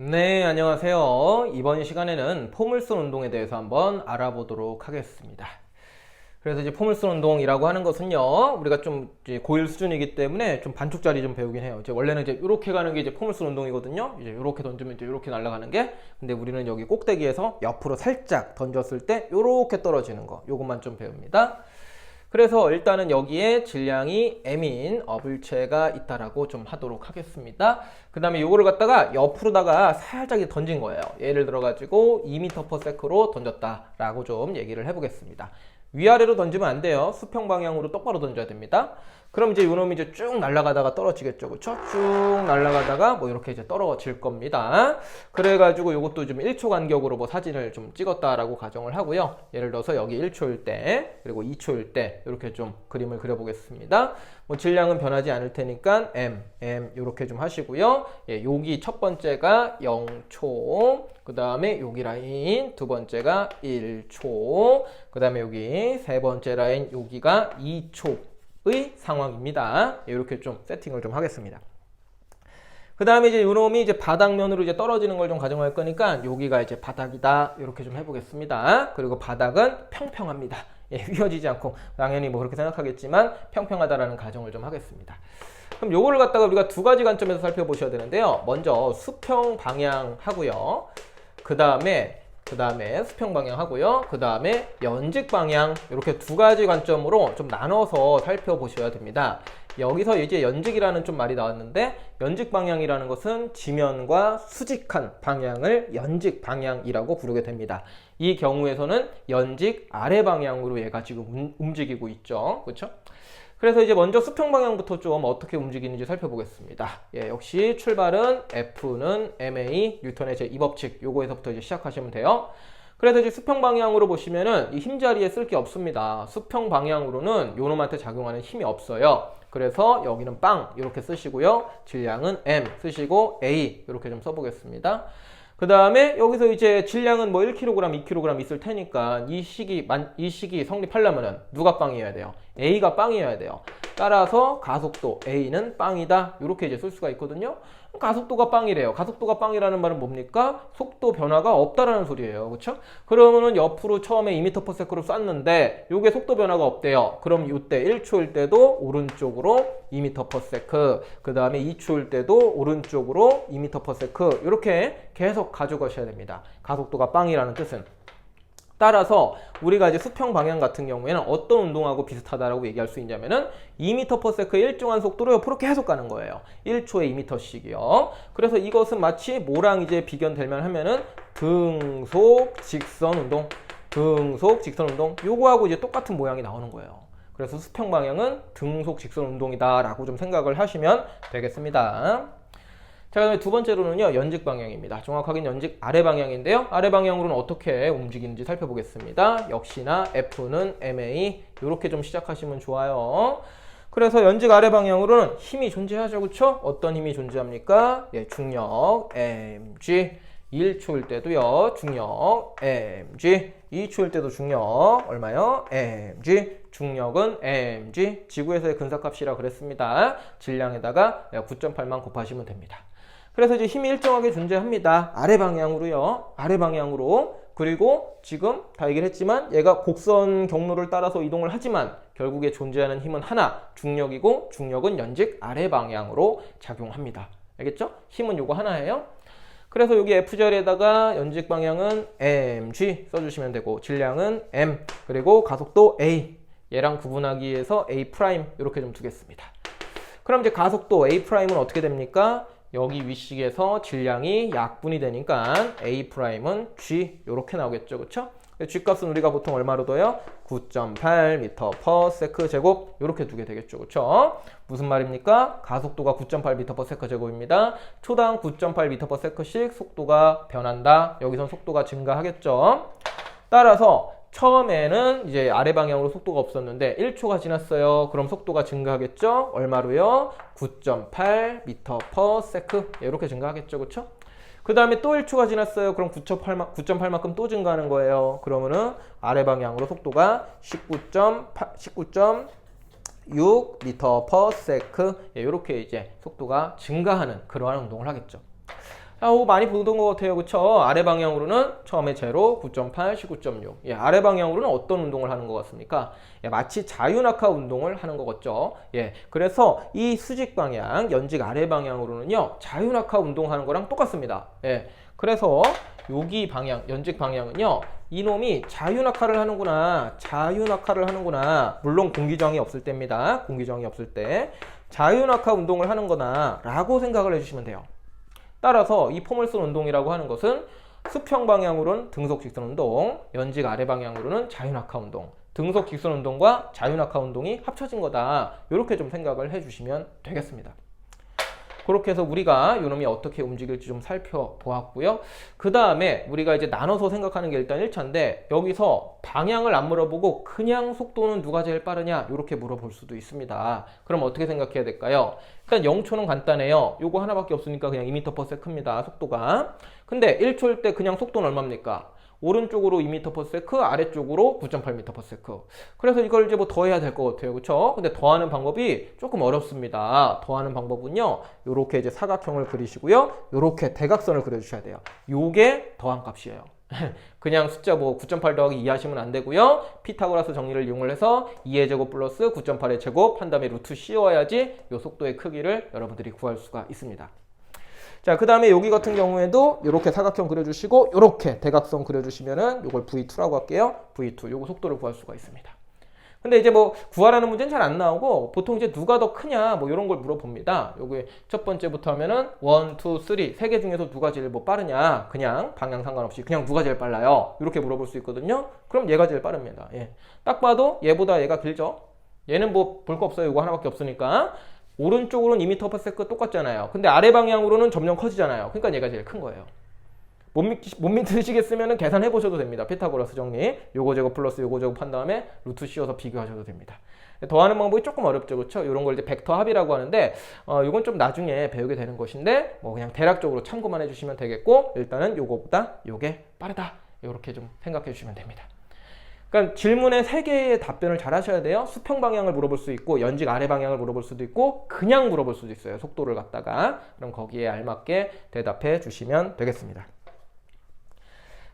네, 안녕하세요. 이번 시간에는 포물선 운동에 대해서 한번 알아보도록 하겠습니다. 그래서 이제 포물선 운동이라고 하는 것은요, 우리가 좀 고1 수준이기 때문에 좀 반쪽짜리 좀 배우긴 해요. 이제 원래는 이제 이렇게 가는 게 이제 포물선 운동이거든요. 이제 이렇게 던지면 이제 이렇게 날아가는 게, 근데 우리는 여기 꼭대기에서 옆으로 살짝 던졌을 때 이렇게 떨어지는 거, 요것만 좀 배웁니다. 그래서 일단은 여기에 질량이 m인 어불체가 있다라고 좀 하도록 하겠습니다. 그 다음에 요거를 갖다가 옆으로다가 살짝 던진 거예요. 예를 들어가지고 2m/s로 던졌다라고 좀 얘기를 해보겠습니다. 위아래로 던지면 안 돼요. 수평 방향으로 똑바로 던져야 됩니다. 그럼 이제 요놈이 이제 쭉 날아가다가 떨어지겠죠. 그쵸? 쭉 날아가다가 뭐 이렇게 이제 떨어질 겁니다. 그래가지고 요것도 좀 1초 간격으로 뭐 사진을 좀 찍었다라고 가정을 하고요. 예를 들어서 여기 1초일 때, 그리고 2초일 때, 이렇게 좀 그림을 그려보겠습니다. 뭐 질량은 변하지 않을 테니까 M, M 이렇게 좀 하시고요. 예, 여기 첫 번째가 0초, 그 다음에 여기 라인 두 번째가 1초, 그 다음에 여기 세 번째 라인 여기가 2초. 의 상황입니다. 이렇게 좀 세팅을 좀 하겠습니다. 그 다음에 이제 요놈이 이제 바닥면으로 이제 떨어지는 걸 좀 가정할 거니까 여기가 이제 바닥이다. 이렇게 좀 해보겠습니다. 그리고 바닥은 평평합니다. 예, 휘어지지 않고 당연히 뭐 그렇게 생각하겠지만 평평하다라는 가정을 좀 하겠습니다. 그럼 요거를 갖다가 우리가 두 가지 관점에서 살펴보셔야 되는데요. 먼저 수평 방향 하고요. 그 다음에 그 다음에 수평 방향 하고요. 그 다음에 연직 방향 이렇게 두 가지 관점으로 좀 나눠서 살펴보셔야 됩니다. 여기서 이제 연직이라는 좀 말이 나왔는데 연직 방향이라는 것은 지면과 수직한 방향을 연직 방향이라고 부르게 됩니다. 이 경우에서는 연직 아래 방향으로 얘가 지금 움직이고 있죠. 그렇죠? 그래서 이제 먼저 수평 방향부터 좀 어떻게 움직이는지 살펴보겠습니다. 예, 역시 출발은 F는 MA 뉴턴의 제2법칙 요거에서부터 이제 시작하시면 돼요. 그래서 이제 수평 방향으로 보시면은 이 힘자리에 쓸 게 없습니다. 수평 방향으로는 요놈한테 작용하는 힘이 없어요. 그래서 여기는 빵 이렇게 쓰시고요. 질량은 M 쓰시고 A 이렇게 좀 써보겠습니다. 그 다음에 여기서 이제 질량은 뭐 1kg, 2kg 있을 테니까 이 시기, 이 시기 성립하려면은 누가 빵이어야 돼요? A가 빵이어야 돼요. 따라서 가속도 A는 빵이다. 이렇게 이제 쓸 수가 있거든요. 가속도가 빵이래요. 가속도가 빵이라는 말은 뭡니까? 속도 변화가 없다라는 소리예요. 그렇죠? 그러면은 옆으로 처음에 2m/s로 쐈는데 요게 속도 변화가 없대요. 그럼 이때 1초일 때도 오른쪽으로 2m/s. 그다음에 2초일 때도 오른쪽으로 2m/s. 이렇게 계속 가져가셔야 됩니다. 가속도가 빵이라는 뜻은 따라서 우리가 이제 수평 방향 같은 경우에는 어떤 운동하고 비슷하다라고 얘기할 수 있냐면은 2m/s 일정한 속도로 옆으로 계속 가는 거예요. 1초에 2m씩이요. 그래서 이것은 마치 뭐랑 이제 비견될만 하면은 등속 직선 운동, 등속 직선 운동 요거하고 이제 똑같은 모양이 나오는 거예요. 그래서 수평 방향은 등속 직선 운동이다라고 좀 생각을 하시면 되겠습니다. 자, 그다음에 두 번째로는요, 연직 방향입니다. 정확하게 연직 아래 방향인데요. 아래 방향으로는 어떻게 움직이는지 살펴보겠습니다. 역시나 F는 MA 이렇게 좀 시작하시면 좋아요. 그래서 연직 아래 방향으로는 힘이 존재하죠, 그렇죠? 어떤 힘이 존재합니까? 예, 중력 mg 1초일 때도요, 중력 mg 2초일 때도 중력 얼마요? mg 중력은 mg 지구에서의 근사값이라 그랬습니다. 질량에다가 9.8만 곱하시면 됩니다. 그래서 이제 힘이 일정하게 존재합니다. 아래 방향으로요. 아래 방향으로. 그리고 지금 다 얘기를 했지만 얘가 곡선 경로를 따라서 이동을 하지만 결국에 존재하는 힘은 하나, 중력이고 중력은 연직 아래 방향으로 작용합니다. 알겠죠? 힘은 요거 하나예요. 그래서 여기 F자리에다가 연직 방향은 mg 써주시면 되고 질량은 m 그리고 가속도 a 얘랑 구분하기 위해서 a 이렇게 좀 두겠습니다. 그럼 이제 가속도 a 프라임은 어떻게 됩니까? 여기 위식에서 질량이 약분이 되니까 A'은 G 이렇게 나오겠죠. 그쵸? G 값은 우리가 보통 얼마로 둬요? 9.8m/s 제곱 이렇게 두게 되겠죠. 그쵸? 무슨 말입니까? 가속도가 9.8m/s 제곱입니다. 초당 9.8m/s씩 속도가 변한다. 여기선 속도가 증가하겠죠. 따라서 처음에는 이제 아래 방향으로 속도가 없었는데 1초가 지났어요. 그럼 속도가 증가하겠죠? 얼마로요? 9.8m/s 이렇게 증가하겠죠. 그렇죠? 그 다음에 또 1초가 지났어요. 그럼 9.8만, 9.8만큼 또 증가하는 거예요. 그러면은 아래 방향으로 속도가 19.8, 19.6m/s 예, 이렇게 이제 속도가 증가하는 그러한 운동을 하겠죠. 아, 오, 많이 보던 것 같아요. 그쵸? 아래 방향으로는 처음에 제로, 9.8, 19.6. 예, 아래 방향으로는 어떤 운동을 하는 것 같습니까? 예, 마치 자유낙하 운동을 하는 것 같죠. 예, 그래서 이 수직 방향, 연직 아래 방향으로는요, 자유낙하 운동하는 거랑 똑같습니다. 예, 그래서 여기 방향, 연직 방향은요, 이놈이 자유낙하를 하는구나, 자유낙하를 하는구나. 물론 공기저항이 없을 때입니다. 공기저항이 없을 때. 자유낙하 운동을 하는 거나 라고 생각을 해주시면 돼요. 따라서 이 포물선 운동이라고 하는 것은 수평 방향으로는 등속 직선 운동, 연직 아래 방향으로는 자유낙하 운동, 등속 직선 운동과 자유낙하 운동이 합쳐진 거다. 이렇게 좀 생각을 해주시면 되겠습니다. 그렇게 해서 우리가 이놈이 어떻게 움직일지 좀 살펴보았고요. 그 다음에 우리가 이제 나눠서 생각하는 게 일단 1차인데 여기서 방향을 안 물어보고 그냥 속도는 누가 제일 빠르냐 이렇게 물어볼 수도 있습니다. 그럼 어떻게 생각해야 될까요? 일단 0초는 간단해요. 요거 하나밖에 없으니까 그냥 2m/s입니다. 속도가. 근데 1초일 때 그냥 속도는 얼마입니까? 오른쪽으로 2m/s, 아래쪽으로 9.8m/s. 그래서 이걸 이제 뭐 더해야 될 것 같아요. 그렇죠? 근데 더하는 방법이 조금 어렵습니다. 더하는 방법은요. 요렇게 이제 사각형을 그리시고요. 요렇게 대각선을 그려 주셔야 돼요. 요게 더한 값이에요. 그냥 숫자 뭐 9.8 더하기 2 하시면 안 되고요. 피타고라스 정리를 이용을 해서 2의 제곱 플러스 9.8의 제곱 한 다음에 루트 씌워야지 요 속도의 크기를 여러분들이 구할 수가 있습니다. 자, 그 다음에 여기 같은 경우에도 이렇게 사각형 그려주시고 이렇게 대각선 그려주시면은 이걸 V2라고 할게요. V2. 요거 속도를 구할 수가 있습니다. 근데 이제 뭐 구하라는 문제는 잘 안 나오고 보통 이제 누가 더 크냐 뭐 이런 걸 물어봅니다. 요게 첫 번째부터 하면은 1, 2, 3, 세개 중에서 누가 제일 뭐 빠르냐 그냥 방향 상관없이 그냥 누가 제일 빨라요 이렇게 물어볼 수 있거든요. 그럼 얘가 제일 빠릅니다. 예. 딱 봐도 얘보다 얘가 길죠. 얘는 뭐 볼 거 없어요. 이거 하나밖에 없으니까. 오른쪽으로는 2m/s 똑같잖아요. 근데 아래 방향으로는 점점 커지잖아요. 그러니까 얘가 제일 큰 거예요. 못, 믿, 못 믿으시겠으면 계산해 보셔도 됩니다. 피타고라스 정리. 요거 제곱 플러스 요거 제곱 한 다음에 루트 씌워서 비교하셔도 됩니다. 더하는 방법이 조금 어렵죠. 그렇죠? 이런 걸 이제 벡터 합이라고 하는데 어, 이건 좀 나중에 배우게 되는 것인데 뭐 그냥 대략적으로 참고만 해 주시면 되겠고 일단은 요거보다 요게 빠르다. 이렇게 좀 생각해 주시면 됩니다. 그러니까 질문에 세 개의 답변을 잘 하셔야 돼요. 수평 방향을 물어볼 수 있고 연직 아래 방향을 물어볼 수도 있고 그냥 물어볼 수도 있어요. 속도를 갖다가 그럼 거기에 알맞게 대답해 주시면 되겠습니다.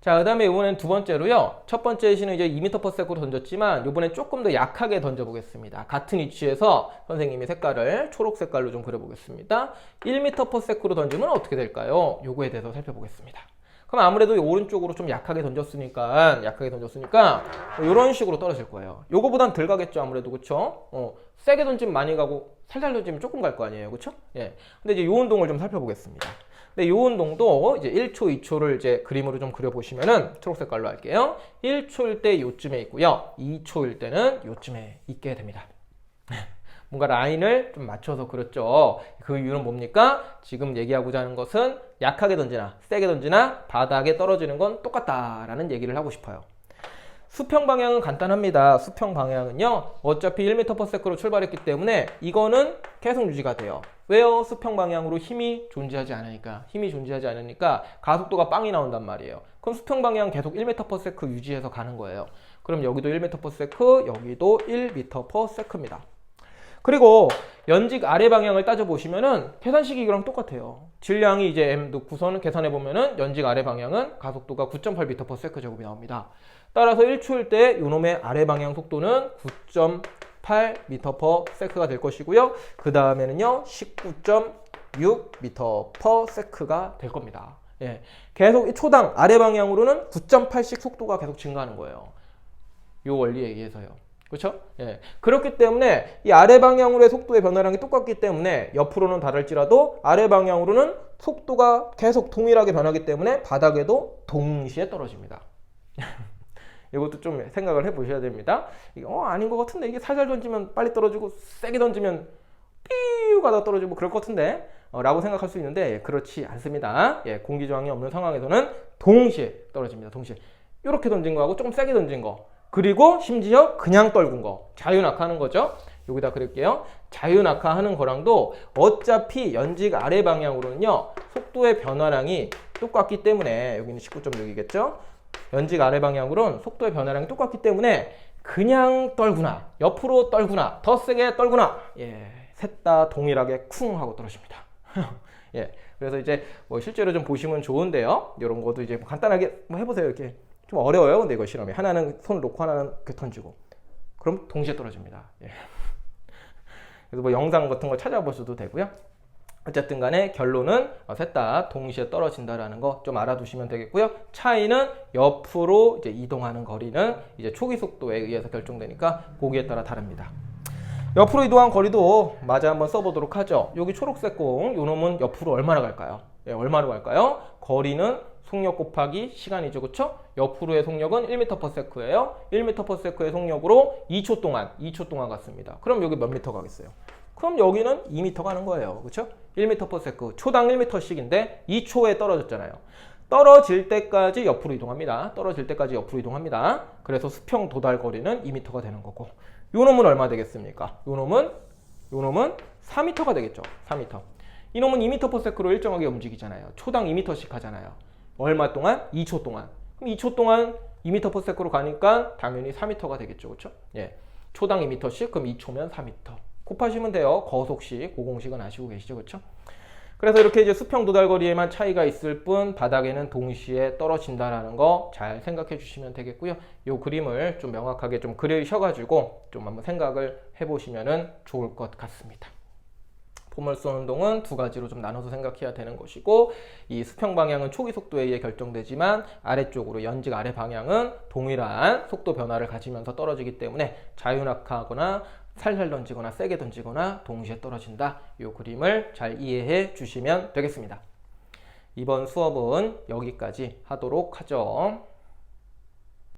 자, 그 다음에 이번엔 두 번째로요. 첫 번째 시는 이제 2m/s로 던졌지만 이번엔 조금 더 약하게 던져 보겠습니다. 같은 위치에서 선생님이 색깔을 초록 색깔로 좀 그려 보겠습니다. 1m/s로 던지면 어떻게 될까요? 요거에 대해서 살펴보겠습니다. 그럼 아무래도 오른쪽으로 좀 약하게 던졌으니까 약하게 던졌으니까 이런 식으로 떨어질 거예요. 요거보단 덜 가겠죠 아무래도 그쵸? 어, 세게 던지면 많이 가고 살살 던지면 조금 갈 거 아니에요 그쵸? 예. 근데 이제 요 운동을 좀 살펴보겠습니다. 근데 요 운동도 이제 1초, 2초를 이제 그림으로 좀 그려보시면은 초록 색깔로 할게요. 1초일 때 요쯤에 있고요. 2초일 때는 요쯤에 있게 됩니다. 뭔가 라인을 좀 맞춰서 그렸죠. 그 이유는 뭡니까? 지금 얘기하고자 하는 것은 약하게 던지나 세게 던지나 바닥에 떨어지는 건 똑같다라는 얘기를 하고 싶어요. 수평 방향은 간단합니다. 수평 방향은요. 어차피 1m/s로 출발했기 때문에 이거는 계속 유지가 돼요. 왜요? 수평 방향으로 힘이 존재하지 않으니까. 힘이 존재하지 않으니까 가속도가 빵이 나온단 말이에요. 그럼 수평 방향 계속 1m/s 유지해서 가는 거예요. 그럼 여기도 1m/s, 여기도 1m/s입니다. 그리고 연직 아래 방향을 따져보시면은 계산식이 이거랑 똑같아요. 질량이 이제 m 넣고서는 계산해보면은 연직 아래 방향은 가속도가 9.8m/s 제곱이 나옵니다. 따라서 1초일 때 요놈의 아래 방향 속도는 9.8m/s가 될 것이고요. 그 다음에는요 19.6m/s가 될 겁니다. 예, 계속 초당 아래 방향으로는 9.8씩 속도가 계속 증가하는 거예요. 요 원리에 의해서요. 그렇죠? 예. 그렇기 때문에 이 아래 방향으로의 속도의 변화량이 똑같기 때문에 옆으로는 다를지라도 아래 방향으로는 속도가 계속 동일하게 변하기 때문에 바닥에도 동시에 떨어집니다. 이것도 좀 생각을 해 보셔야 됩니다. 어, 아닌 것 같은데 이게 살살 던지면 빨리 떨어지고 세게 던지면 삐우 가다 떨어지고 그럴 것 같은데 어, 라고 생각할 수 있는데 예, 그렇지 않습니다. 예, 공기 저항이 없는 상황에서는 동시에 떨어집니다. 동시에 이렇게 던진 거하고 조금 세게 던진 거 그리고 심지어 그냥 떨군 거 자유낙하하는 거죠. 여기다 그릴게요. 자유낙하하는 거랑도 어차피 연직 아래 방향으로는요 속도의 변화량이 똑같기 때문에 여기는 19.6이겠죠. 연직 아래 방향으로는 속도의 변화량이 똑같기 때문에 그냥 떨구나 옆으로 떨구나 더 세게 떨구나 예, 셋 다 동일하게 쿵 하고 떨어집니다. 예, 그래서 이제 뭐 실제로 좀 보시면 좋은데요. 이런 것도 이제 간단하게 뭐 해보세요. 이렇게 좀 어려워요. 근데 이거 실험이 하나는 손을 놓고 하나는 이렇게 던지고 그럼 동시에 떨어집니다. 예. 그래서 뭐 영상 같은 거 찾아보셔도 되고요. 어쨌든 간에 결론은 어, 셋다 동시에 떨어진다라는 거 좀 알아두시면 되겠고요. 차이는 옆으로 이제 이동하는 거리는 이제 초기 속도에 의해서 결정되니까 거기에 따라 다릅니다. 옆으로 이동한 거리도 마저 한번 써보도록 하죠. 여기 초록색 공, 요 놈은 옆으로 얼마나 갈까요? 예, 얼마나 갈까요? 거리는 속력 곱하기 시간이죠, 그쵸? 옆으로의 속력은 1m/s예요. 1m/s의 속력으로 2초 동안, 2초 동안 갔습니다. 그럼 여기 몇 미터 가겠어요? 그럼 여기는 2m 가는 거예요, 그쵸? 1m/s, 초당 1m씩인데 2초에 떨어졌잖아요. 떨어질 때까지 옆으로 이동합니다. 떨어질 때까지 옆으로 이동합니다. 그래서 수평 도달 거리는 2m가 되는 거고. 요 놈은 얼마 되겠습니까? 요 놈은 요 놈은 4m가 되겠죠. 4m. 이 놈은 2m/s로 일정하게 움직이잖아요. 초당 2m씩 하잖아요. 얼마 동안? 2초 동안. 그럼 2초 동안 2m/s로 가니까 당연히 4m가 되겠죠. 그렇죠? 예. 초당 2m씩 그럼 2초면 4m. 곱하시면 돼요. 거속식, 고공식은 아시고 계시죠. 그렇죠? 그래서 이렇게 이제 수평 도달 거리에만 차이가 있을 뿐 바닥에는 동시에 떨어진다라는 거 잘 생각해 주시면 되겠고요. 이 그림을 좀 명확하게 좀 그리셔 가지고 좀 한번 생각을 해 보시면 좋을 것 같습니다. 포물선 운동은 두 가지로 좀 나눠서 생각해야 되는 것이고 이 수평 방향은 초기 속도에 의해 결정되지만 아래쪽으로 연직 아래 방향은 동일한 속도 변화를 가지면서 떨어지기 때문에 자유낙하하거나 살살 던지거나 세게 던지거나 동시에 떨어진다. 이 그림을 잘 이해해 주시면 되겠습니다. 이번 수업은 여기까지 하도록 하죠.